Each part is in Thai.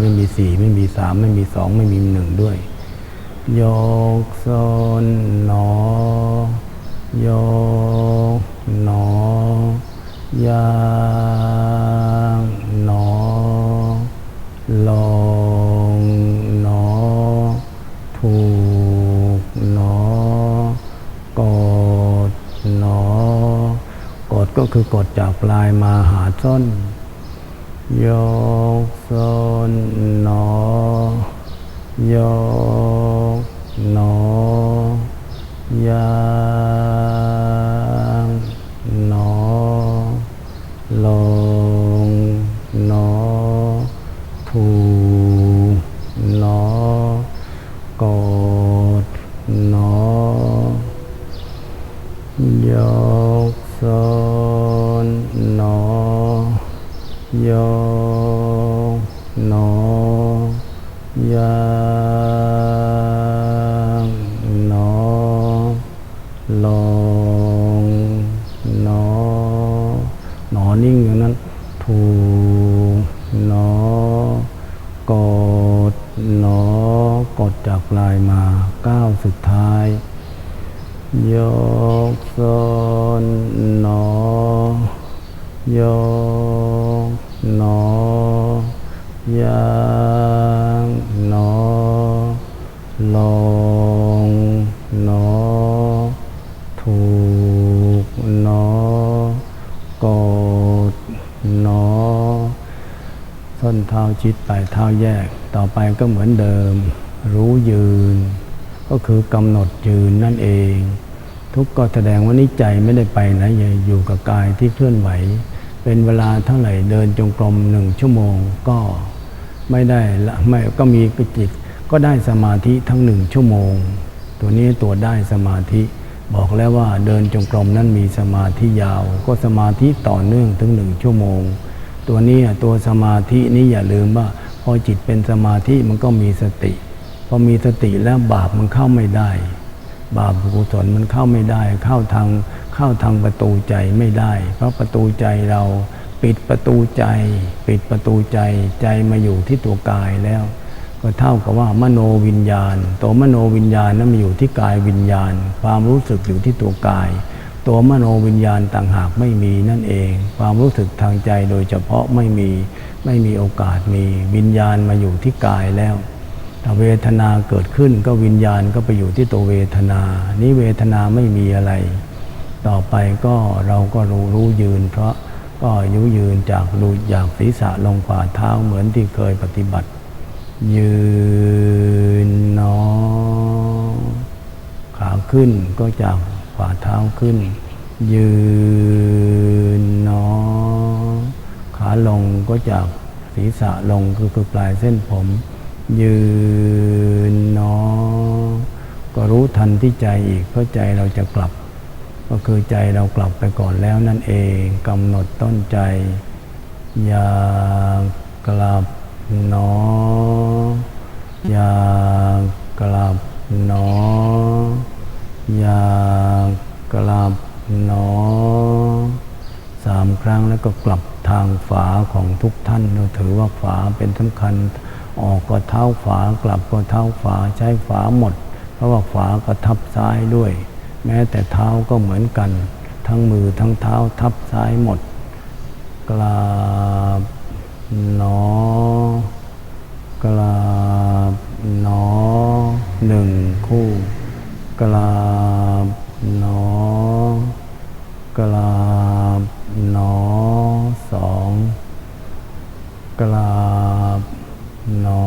ไม่มีสี่ไม่มีสามไม่มีสองไม่มีหนึ่งด้วย ยกโซนหนอ ยกหนอยางหนอลองหนอ ถูกหนอกดหนอกดก็คือกดจากปลายมาหาส้น ยกส้นหนอยกหนอยางหนอ ลงหนอ ถูหนอกดหนอยกส้นหนอยกหนอยางหนอ ลงหนอ หนอนิ่งอย่างนั้น ถูหนอกดหนอกดจากปลายมาก้าวสุดท้าย ยกส้นหนอยกหนอยางหนอลงหนอถูกหนอกดหนอส้นเท้าชิดปลายเท้าแยกต่อไปก็เหมือนเดิม รู้ยืน ก็คือกำหนดยืนนั่นเอง ทุกก็แสดงว่านิจใจไม่ได้ไปไหนอยู่กับกายที่เคลื่อนไหว เป็นเวลาเท่าไหร่เดินจงกรมหนึ่งชั่วโมงก็ไม่ได้ละไม่ก็มีจิตก็ได้สมาธิทั้งหนึ่งชั่วโมง ตัวนี้ตัวได้สมาธิบอกแล้วว่าเดินจงกรมนั้นมีสมาธิยาว ก็สมาธิต่อเนื่องถึงหนึ่งชั่วโมง ตัวนี้ตัวสมาธินี้อย่าลืมว่า พอจิตเป็นสมาธิมันก็มีสติ พอมีสติแล้วบาปมันเข้าไม่ได้ บาปกุศลมันเข้าไม่ได้ เข้าทางเข้าทางประตูใจไม่ได้ เพราะประตูใจเราปิดประตูใจ ปิดประตูใจใจมาอยู่ที่ตัวกายแล้ว ก็เท่ากับว่ามโนวิญญาณ ตัวมโนวิญญาณนั้นมาอยู่ที่กายวิญญาณ ความรู้สึกอยู่ที่ตัวกาย ตัวมโนวิญญาณต่างหากไม่มีนั่นเอง ความรู้สึกทางใจโดยเฉพาะไม่มีไม่มีโอกาสมีวิญญาณมาอยู่ที่กายแล้ว ถ้าเวทนาเกิดขึ้นก็วิญญาณก็ไปอยู่ที่ตัวเวทนา นี้เวทนาไม่มีอะไร ต่อไปก็เราก็รู้รู้ยืน เพราะก็ยุยืนจากดูจากศีรษะลงฝ่าเท้าเหมือนที่เคยปฏิบัติ ยืนนอขาขึ้นก็จากฝ่าเท้าขึ้น ยืนนอขาลงก็จากศีรษะลงคือคือปลายเส้นผม ยืนหนอก็รู้ทันที่ใจอีกเพราะใจเราจะกลับ ก็คือใจเรากลับไปก่อนแล้วนั่นเองกำหนดต้นใจ อย่ากลับหนออย่ากลับหนออย่ากลับหนอสามครั้งแล้วก็กลับทางฝาของทุกท่านเราถือว่าฝาเป็นสำคัญ ออกก็เท้าฝากลับก็เท้าฝาใช้ฝาหมด เพราะว่าฝาก็ทับซ้ายด้วย แม้แต่เท้าก็เหมือนกัน ทั้งมือทั้งเท้าทับซ้ายหมดกราบหนอกราบหนอหนึ่งคู่กราบหนอกราบหนอสองกราบหนอ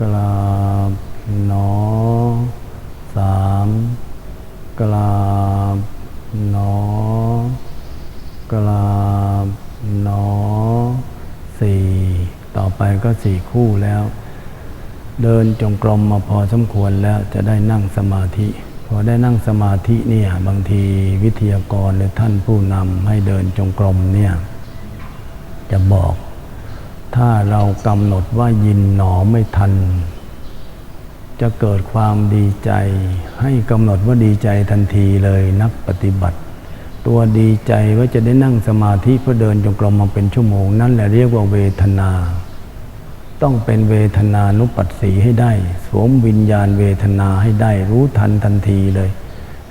กราบ หนอสามกราบหนอกราบหนอสี่ต่อไปก็สี่คู่แล้ว เดินจงกรมมาพอสมควรแล้วจะได้นั่งสมาธิ พอได้นั่งสมาธิเนี่ยบางทีวิทยากรหรือท่านผู้นำให้เดินจงกรมเนี่ยจะบอก ถ้าเรากำหนดว่ายินหนอไม่ทัน จะเกิดความดีใจ ให้กำหนดว่าดีใจทันทีเลยนักปฏิบัติ ตัวดีใจว่าจะได้นั่งสมาธิเพื่อเดินจงกรมมาเป็นชั่วโมง นั่นแหละเรียกว่าเวทนา ต้องเป็นเวทนานุปัสสีให้ได้ สวมวิญญาณเวทนาให้ได้ รู้ทันทันทีเลย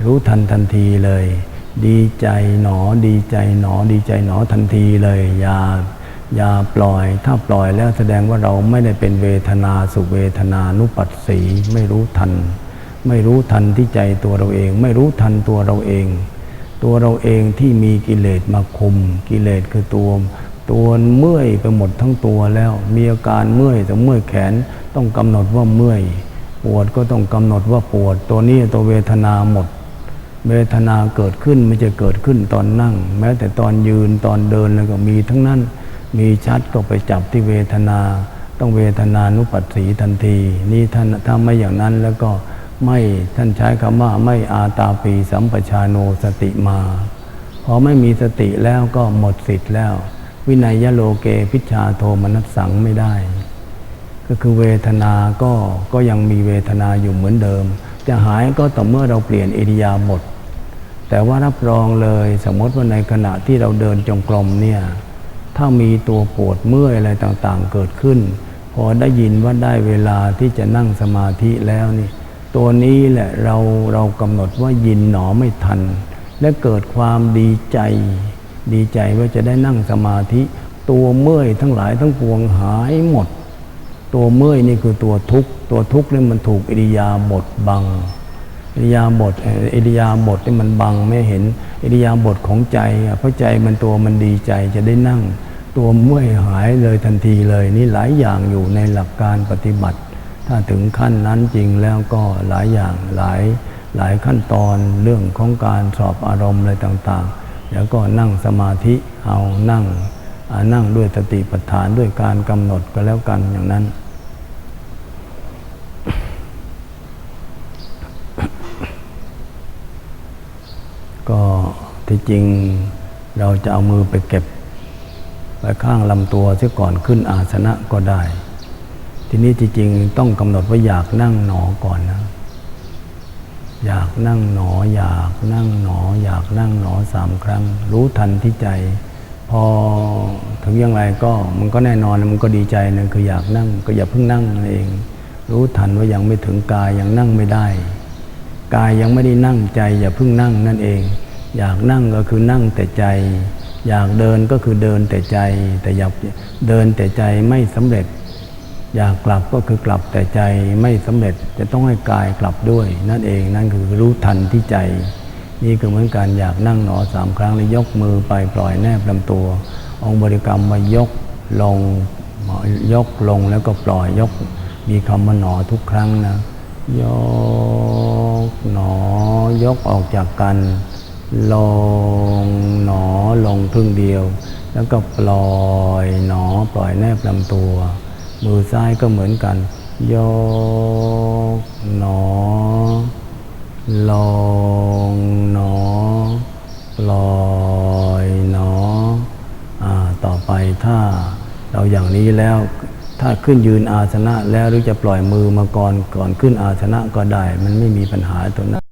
รู้ทันทันทีเลย ดีใจหนอดีใจหนอดีใจหนอทันทีเลยอย่า อย่าปล่อย ถ้าปล่อยแล้วแสดงว่าเราไม่ได้เป็นเวทนาสุเวทนานุปัสสีไม่รู้ทัน ไม่รู้ทันที่ใจตัวเราเอง ไม่รู้ทันตัวเราเอง ตัวเราเองที่มีกิเลสมาคุม กิเลสคือตัวตัวเมื่อยไปหมดทั้งตัวแล้ว มีอาการเมื่อยแต่เมื่อยแขนต้องกำหนดว่าเมื่อย ปวดก็ต้องกำหนดว่าปวด ตัวนี้ตัวเวทนาหมด เวทนาเกิดขึ้นไม่จะเกิดขึ้นตอนนั่ง แม้แต่ตอนยืนตอนเดินแล้วก็มีทั้งนั้น มีชัดก็ไปจับที่เวทนา ต้องเวทนานุปัสสีทันที นี่ท่านถ้าไม่อย่างนั้นแล้วก็ไม่ท่านใช้คำว่าไม่อาตาปีสัมปชาโนสติมาพอไม่มีสติแล้วก็หมดสิทธิ์แล้ว วินัยโลเกพิชชาโทมนัสสังไม่ได้ ก็คือเวทนาก็ก็ยังมีเวทนาอยู่เหมือนเดิม จะหายก็ต่อเมื่อเราเปลี่ยนอิริยาบถแต่ว่ารับรองเลยสมมติว่าในขณะที่เราเดินจงกรมเนี่ย ถ้ามีตัวปวดเมื่อยอะไรต่างๆ เกิดขึ้น พอได้ยินว่าได้เวลาที่จะนั่งสมาธิแล้วนี่ ตัวนี้แหละเราเรากำหนดว่ายินหนอไม่ทัน และเกิดความดีใจ ดีใจว่าจะได้นั่งสมาธิ ตัวเมื่อยทั้งหลายทั้งปวงหายหมด ตัวเมื่อยนี่คือตัวทุกข์ตัวทุกข์นี่มันถูกอิริยาบถบังอิริยาบถอิริยาบถนี่มันบังไม่เห็นอิริยาบถของใจเพราะใจมันตัวมันดีใจจะได้นั่ง ตัวเมื่อยหายเลยทันทีเลยนี่หลายอย่างอยู่ในหลักการปฏิบัติ ถ้าถึงขั้นนั้นจริงแล้วก็หลายอย่างหลายหลายขั้นตอนเรื่องของการสอบอารมณ์อะไรต่างๆ แล้วก็นั่งสมาธิเอานั่งอนั่งด้วยสติปัฏฐานด้วยการกำหนดก็แล้วกันอย่างนั้นก็ที่จริงเราจะเอามือไปเก็บ ไว้ข้างลำตัวเสียก่อนขึ้นอาสนะก็ได้ ทีนี้จริงๆต้องกำหนดว่าอยากนั่งหนอก่อนนะ อยากนั่งหนอ อยากนั่งหนอ อยากนั่งหนอสามครั้ง รู้ทันที่ใจ พอถึงยังไงก็มันก็แน่นอนมันก็ดีใจนะคืออยากนั่งก็อย่าเพิ่งนั่งนั่นเอง รู้ทันว่ายังไม่ถึงกายยังนั่งไม่ได้ กายยังไม่ได้นั่งใจ อย่าเพิ่งนั่งนั่นเอง อยากนั่งก็คือนั่งแต่ใจ อยากเดินก็คือเดินแต่ใจ แต่อยากเดินแต่ใจไม่สำเร็จ อยากกลับก็คือกลับแต่ใจไม่สำเร็จจะต้องให้กายกลับด้วย นั่นเองนั่นคือรู้ทันที่ใจ นี่คือเหมือนการอยากนั่งหนอสามครั้งแล้วยกมือไปปล่อยแนบลำตัว องค์บริกรรมมายกลงยกลงแล้วก็ปล่อยยก มีคำว่าหนอทุกครั้งนะยกหนอยกออกจากกัน ลงหนอลงครึ่งเดียว แล้วก็ปล่อยหนอปล่อยแนบลำตัว มือซ้ายก็เหมือนกัน ยกหนอ ลงหนอ ปล่อยหนออาต่อไปถ้าเราอย่างนี้แล้วถ้าขึ้นยืนอาสนะแล้วหรือจะปล่อยมือมาก่อนก่อนขึ้นอาสนะก็ได้ มันไม่มีปัญหาตรงนั้น